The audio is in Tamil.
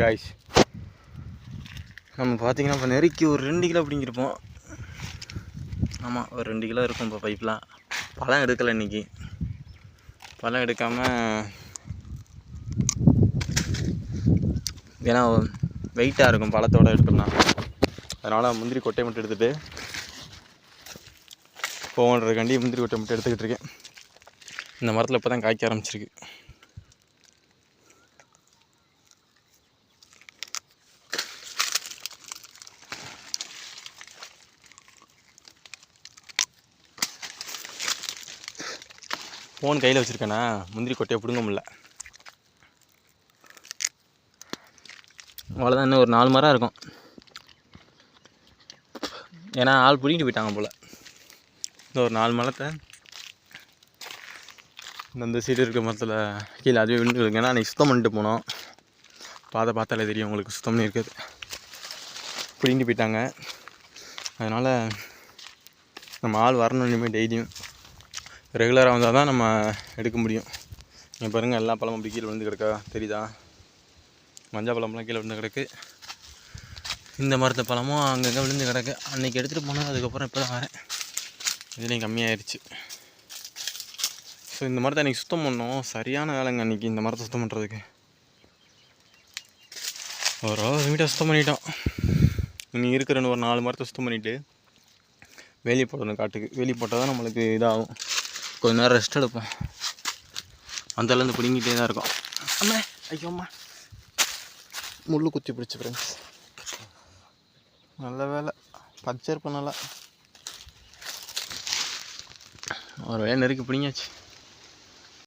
காய்ஸ் நம்ம பார்த்தீங்கன்னா இப்போ நெருக்கி ஒரு ரெண்டு கிலோ பிடிங்கிருப்போம். ஆமாம் ஒரு ரெண்டு கிலோ இருக்கும் இப்போ பைப்லாம் பழம் எடுக்கலை இன்னைக்கு. பழம் எடுக்காமல் ஏன்னா வெயிட்டாக இருக்கும் பழத்தோடு எடுத்தோம்னா. அதனால் முந்திரி கொட்டை மட்டும் எடுத்துகிட்டு போகன்றதுக்காண்டி முந்திரி கொட்டை மட்டும் எடுத்துக்கிட்டு இருக்கேன். இந்த மரத்தில் இப்போ தான் காய்க்க ஆரம்பிச்சிருக்கு. ஃபோன் கையில் வச்சுருக்கேண்ணா முந்திரி கொட்டையை பிடுங்க முடில அவ்வளோதான் இன்னும் ஒரு நாலு மரம் இருக்கும். ஏன்னா ஆள் பிடிக்கிட்டு போயிட்டாங்க போல். இந்த ஒரு நாலு மரத்தை இந்த சீடு சைடு இருக்க மரத்தில் கீழே அதுவே விழுந்து ஏன்னா அன்றைக்கி சுத்தம் பண்ணிட்டு போனோம். பாதை பார்த்தாலே தெரியும் உங்களுக்கு சுத்தம் பண்ணி இருக்குது பிடிங்கிட்டு போயிட்டாங்க. அதனால் நம்ம ஆள் வரணும் இனிமேல் டெய்லியும். ரெகுலராக வந்தால் தான் நம்ம எடுக்க முடியும். இங்கே பாருங்கள் எல்லா பழமும் அப்படி கீழே விழுந்து கிடக்கா? தெரியுதா? மஞ்சள் பழம்லாம் கீழே விழுந்து கிடக்கு. இந்த மரத்து பழமும் அங்கங்கே விழுந்து கிடக்கு. அன்றைக்கி எடுத்துகிட்டு போனது அதுக்கப்புறம் இப்போ தான் வரேன். இதுலேயும் கம்மியாயிருச்சு. ஸோ இந்த மரத்தை அன்றைக்கி சுத்தம் பண்ணோம். சரியான வேலைங்க அன்றைக்கி இந்த மரத்தை சுத்தம் பண்ணுறதுக்கு ஒரு வீட்டை சுத்தம் பண்ணிட்டோம் இனி இருக்கிற ஒரு நாலு மரத்தை சுத்தம் பண்ணிவிட்டு வேலி போடணும் காட்டுக்கு. வேலி போட்டால் தான் நம்மளுக்கு இதாகும். கொஞ்ச நேரம் ரெஸ்ட் எடுப்போம். அந்தலேருந்து பிடுங்கிட்டே தான் இருக்கும். அம்மா ஐயோ அம்மா. முள் குத்தி பிடிச்சி ஃப்ரெண்ட்ஸ் நல்ல வேலை. பச்சை இருப்பேன் நல்லா. ஒரு வேலை நெருக்கி பிடிங்காச்சு